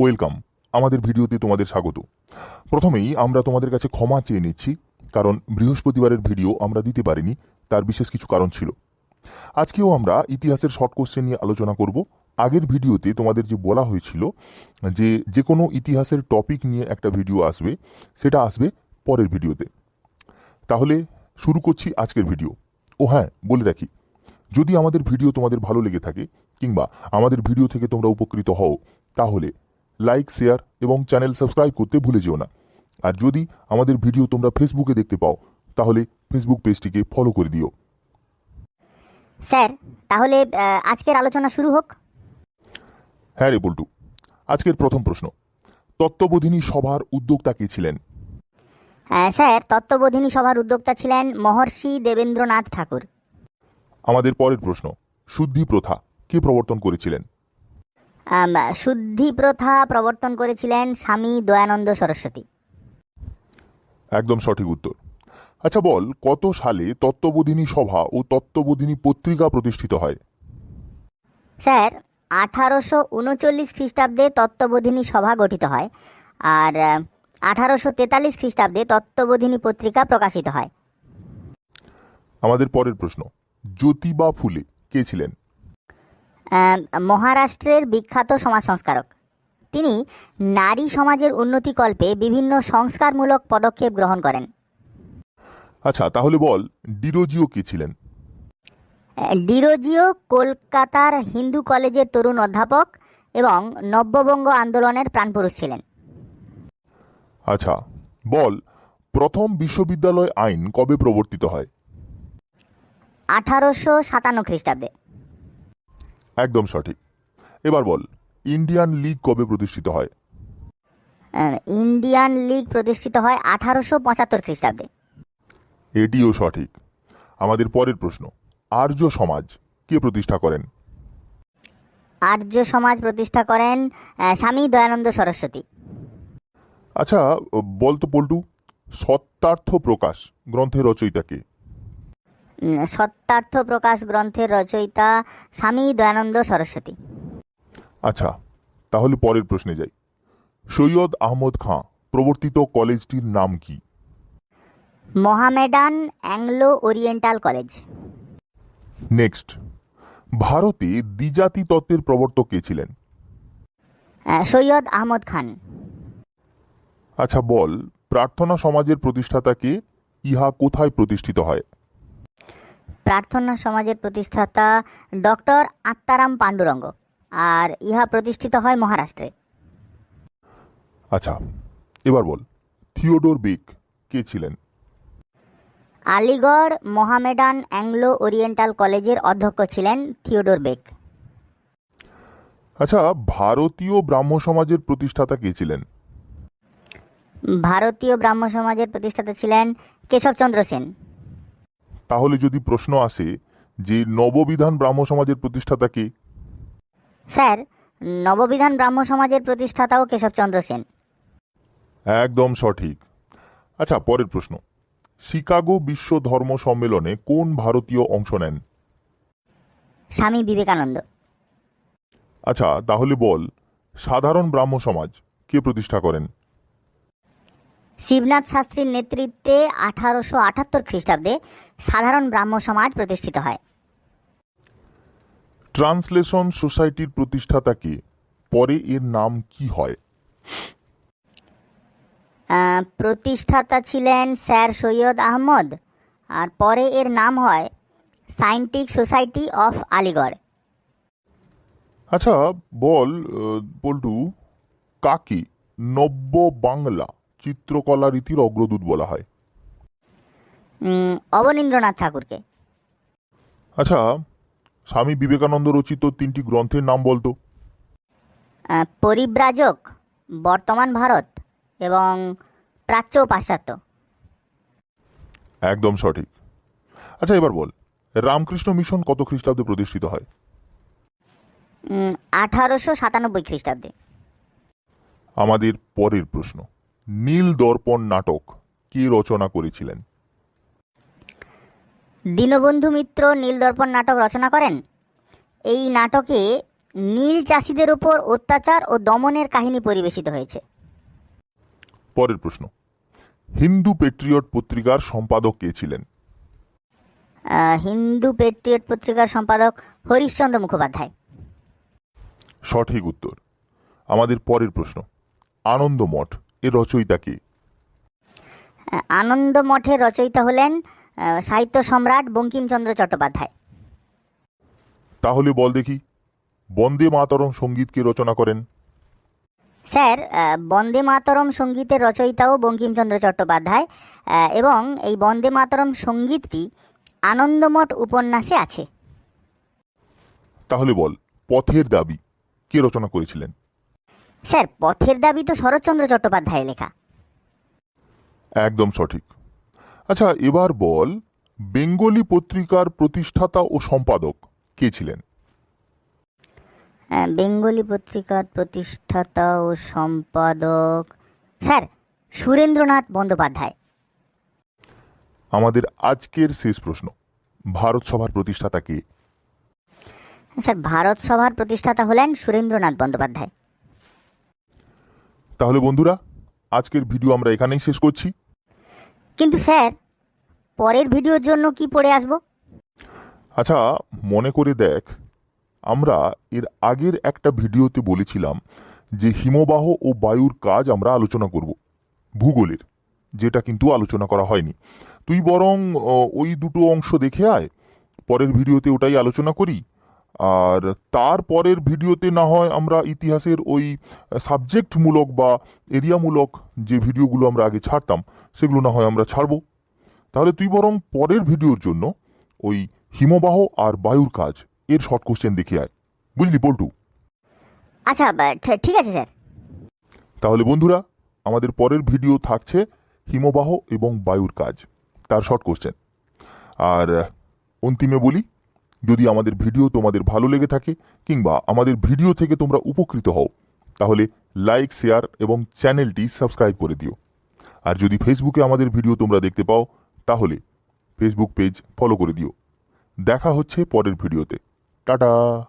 Welcome. আমাদের ভিডিওতে তোমাদের স্বাগত। প্রথমেই আমরা তোমাদের কাছে ক্ষমা চেয়ে নিচ্ছি, কারণ বৃহস্পতিবারের ভিডিও আমরা দিতে পারিনি, তার বিশেষ কিছু কারণ ছিল। আজকেও আমরা ইতিহাসের শর্ট কোশ্চেন নিয়ে আলোচনা করব। আগের ভিডিওতে তোমাদের যে বলা হয়েছিল যে যে কোনো ইতিহাসের টপিক নিয়ে একটা ভিডিও আসবে, সেটা আসবে পরের ভিডিওতে। তাহলে শুরু করছি আজকের ভিডিও। ও হ্যাঁ বলে রাখি, যদি আমাদের ভিডিও তোমাদের ভালো লেগে থাকে কিংবা আমাদের ভিডিও থেকে তোমরা উপকৃত হও, তাহলে লাইক শেয়ার এবং চ্যানেল সাবস্ক্রাইব করতে ভুলে যেও না। আর যদি আমাদের ভিডিও তোমরা ফেসবুকে দেখতে পাও তাহলে ফেসবুক পেজটিকে ফলো করে দিও। স্যার তাহলে আজকের আলোচনা শুরু হোক। হ্যাঁ রে বল্টু আজকের প্রথম প্রশ্ন। তত্ত্ববোধিনী সভার উদ্যোক্তা কে ছিলেন? স্যার তত্ত্ববোধিনী সভার উদ্যোক্তা ছিলেন মহর্ষি দেবেন্দ্রনাথ ঠাকুর। আমাদের পরের প্রশ্ন শুদ্ধি প্রথা কে প্রবর্তন করেছিলেন? শুদ্ধি প্রথা প্রবর্তন করেছিলেন স্বামী দয়ানন্দ সরস্বতী। একদম সঠিক উত্তর। আচ্ছা বল কত সালে তত্ত্ববোধিনী সভা ও তত্ত্ববোধিনী পত্রিকা প্রতিষ্ঠিত হয়? স্যার আঠারোশো উনচল্লিশ খ্রিস্টাব্দে তত্ত্ববোধিনী সভা গঠিত হয় আর আঠারোশো তেতাল্লিশ খ্রিস্টাব্দে তত্ত্ববোধিনী পত্রিকা প্রকাশিত হয়। আমাদের পরের প্রশ্ন জ্যোতিবা ফুলে কে ছিলেন? মহারাষ্ট্রের বিখ্যাত সমাজ সংস্কারক তিনি নারী সমাজের উন্নতিকল্পে বিভিন্ন সংস্কারমূলক পদক্ষেপ গ্রহণ করেন। আচ্ছা তাহলে বল ডিরোজিও কে ছিলেন? ডিরোজিও কলকাতার হিন্দু কলেজের তরুণ অধ্যাপক এবং নব্যবঙ্গ আন্দোলনের প্রাণপুরুষ ছিলেন। আচ্ছা বল প্রথম বিশ্ববিদ্যালয় আইন কবে প্রবর্তিত হয়? আঠারোশো সাতান্ন খ্রিস্টাব্দে। একদম সঠিক। এবার বল ইন্ডিয়ান লীগ কবে প্রতিষ্ঠিত হয়? ইন্ডিয়ান লীগ প্রতিষ্ঠিত হয় আঠারোশো পঁচাত্তর খ্রিস্টাব্দে। এটিও সঠিক। আমাদের পরের প্রশ্ন আর্য সমাজ কে প্রতিষ্ঠা করেন? আর্য সমাজ প্রতিষ্ঠা করেন স্বামী দয়ানন্দ সরস্বতী। আচ্ছা বলতো পল্টু সত্যার্থ প্রকাশ গ্রন্থের রচয়িতাকে উম, সত্যার্থ প্রকাশ গ্রন্থের রচয়িতা স্বামী দয়ানন্দ সরস্বতী। আচ্ছা তাহলে পরের প্রশ্নে যাই। সৈয়দ আহমদ খাঁ প্রবর্তিত কলেজটির নাম কি? Mohammedan Anglo Oriental college. Next ভারতে দ্বিজাতি তত্ত্বের প্রবর্তক কে ছিলেন? সৈয়দ আহমদ খান। আচ্ছা বল প্রার্থনা সমাজের প্রতিষ্ঠাতাকে ইহা কোথায় প্রতিষ্ঠিত হয়? প্রার্থনা সমাজের প্রতিষ্ঠাতা ডক্টর আত্মারাম পাণ্ডুরঙ্গ। আর ইহা প্রতিষ্ঠিত হয় মহারাষ্ট্রে। আচ্ছা এবার বল থিওডোর বেক কে ছিলেন? আলিগড় মোহামেডান অ্যাংলো ওরিয়েন্টাল কলেজের অধ্যক্ষ ছিলেন থিওডোর বেক। আচ্ছা ভারতীয় ব্রাহ্ম সমাজের প্রতিষ্ঠাতা কে ছিলেন? ভারতীয় ব্রাহ্ম সমাজের প্রতিষ্ঠাতা ছিলেন কেশবচন্দ্র সেন। তাহলে যদি প্রশ্ন আসে যে নববিধান ব্রাহ্ম সমাজের প্রতিষ্ঠাতা কে? স্যার নববিধান ব্রাহ্ম সমাজের প্রতিষ্ঠাতাও কেশবচন্দ্র সেন। একদম সঠিক। আচ্ছা পরের প্রশ্ন। শিকাগো বিশ্ব ধর্ম সম্মেলনে কোন ভারতীয় অংশ নেন? স্বামী বিবেকানন্দ। আচ্ছা তাহলে বল সাধারণ ব্রাহ্ম সমাজ কে প্রতিষ্ঠা করেন? শিবনাথ শাস্ত্রীর নেতৃত্বে আঠারোশো আটাত্তর খ্রিস্টাব্দে সাধারণ ব্রাহ্ম সমাজ প্রতিষ্ঠিত হয়। ট্রান্সলেশন সোসাইটির প্রতিষ্ঠাতাকে পরে এর নাম কি হয়? প্রতিষ্ঠাতা ছিলেন স্যার সৈয়দ আহমদ আর পরে এর নাম হয় সায়েন্টিফিক সোসাইটি অফ আলিগড়। আচ্ছা বল পল্টু কাকে? নব্য বাংলা। চিত্রকলা রীতির অগ্রদূত বলা হয়। অবনীন্দ্রনাথ ঠাকুরকে। আচ্ছা স্বামী বিবেকানন্দ রচিত তিনটি গ্রন্থের নাম বলতো। পরিব্রাজক বর্তমান ভারত এবং প্রাচ্য ও পাশ্চাত্য। একদম সঠিক। আচ্ছা এবার বল রামকৃষ্ণ মিশন কত খ্রিস্টাব্দে প্রতিষ্ঠিত হয়? আঠারোশো সাতানব্বই খ্রিস্টাব্দে। আমাদের পরের প্রশ্ন। নীল দর্পণ নাটক কি রচনা করেছিলেন? দীনবন্ধু মিত্র নীল দর্পণ নাটক রচনা করেন? এই নাটকে নীল চাষিদের উপর অত্যাচার ও দমনের কাহিনী পরিবেশিত হয়েছে। পরের প্রশ্ন হিন্দু পেট্রিয়ট পত্রিকার সম্পাদক কে ছিলেন? হিন্দু পেট্রিয়ট পত্রিকার সম্পাদক হরিশ্চন্দ্র মুখোপাধ্যায়। সঠিক উত্তর আমাদের পরের প্রশ্ন আনন্দমঠ এর রচয়িতা কে? আহ, আনন্দ মঠের রচয়িতা হলেন সাহিত্য সম্রাট বঙ্কিমচন্দ্র চট্টোপাধ্যায়। তাহলে বল দেখি বন্দে মাতরম সংগীত কে রচনা করেন। স্যার বন্দে মাতরম সঙ্গীতের রচয়িতাও বঙ্কিমচন্দ্র চট্টোপাধ্যায় এবং এই বন্দে মাতরম সঙ্গীতটি আনন্দমঠ উপন্যাসে আছে। তাহলে বল পথের দাবি কে রচনা করেছিলেন? স্যার পথের দাবি তো শরৎচন্দ্র চট্টোপাধ্যায় লেখা। একদম সঠিক। আচ্ছা এবার বল বেঙ্গলি পত্রিকার প্রতিষ্ঠাতা ও সম্পাদক কে ছিলেন? বেঙ্গলি পত্রিকার প্রতিষ্ঠাতা ও সম্পাদক স্যার সুরেন্দ্রনাথ বন্দ্যোপাধ্যায়। আমাদের আজকের শেষ প্রশ্ন ভারত সভার প্রতিষ্ঠাতা কে? স্যার ভারত সভার প্রতিষ্ঠাতা হলেন সুরেন্দ্রনাথ বন্দ্যোপাধ্যায়। তাহলে বন্ধুরা আজকের ভিডিও আমরা এখানেই শেষ করছি। কিন্তু স্যার পরের ভিডিওর জন্য কি পড়ে আসব? আচ্ছা মনে করে দেখ আমরা এর আগের একটা ভিডিওতে বলেছিলাম যে হিমবাহ ও বায়ুর কাজ আমরা আলোচনা করব ভূগোলের যেটা কিন্তু আলোচনা করা হয়নি। তুই বরং ওই দুটো অংশ দেখে আয় পরের ভিডিওতে ওটাই আলোচনা করি আর তার পরের ভিডিওতে না হয় আমরা ইতিহাসের ওই সাবজেক্টমূলক বা এরিয়ামূলক যে ভিডিওগুলো আমরা আগে ছাড়তাম সেগুলো না হয় আমরা ছাড়বো। তাহলে তুই বরং পরের ভিডিওর জন্য ওই হিমবাহ আর বায়ুর কাজ এর শর্ট কোশ্চেন দেখে আয়। বুঝলি পল্টু? আচ্ছা ঠিক আছে স্যার। তাহলে বন্ধুরা আমাদের পরের ভিডিও থাকছে হিমবাহ এবং বায়ুর কাজ তার শর্ট কোশ্চেন আর অন্তিমে বলি যদি আমাদের ভিডিও তোমাদের ভালো লেগে থাকে কিংবা আমাদের ভিডিও থেকে তোমরা উপকৃত হও, তাহলে লাইক, শেয়ার এবং চ্যানেলটি সাবস্ক্রাইব করে দিও। আর যদি ফেসবুকে আমাদের ভিডিও তোমরা দেখতে পাও, তাহলে ফেসবুক পেজ ফলো করে দিও। দেখা হচ্ছে পরের ভিডিওতে। টাটা!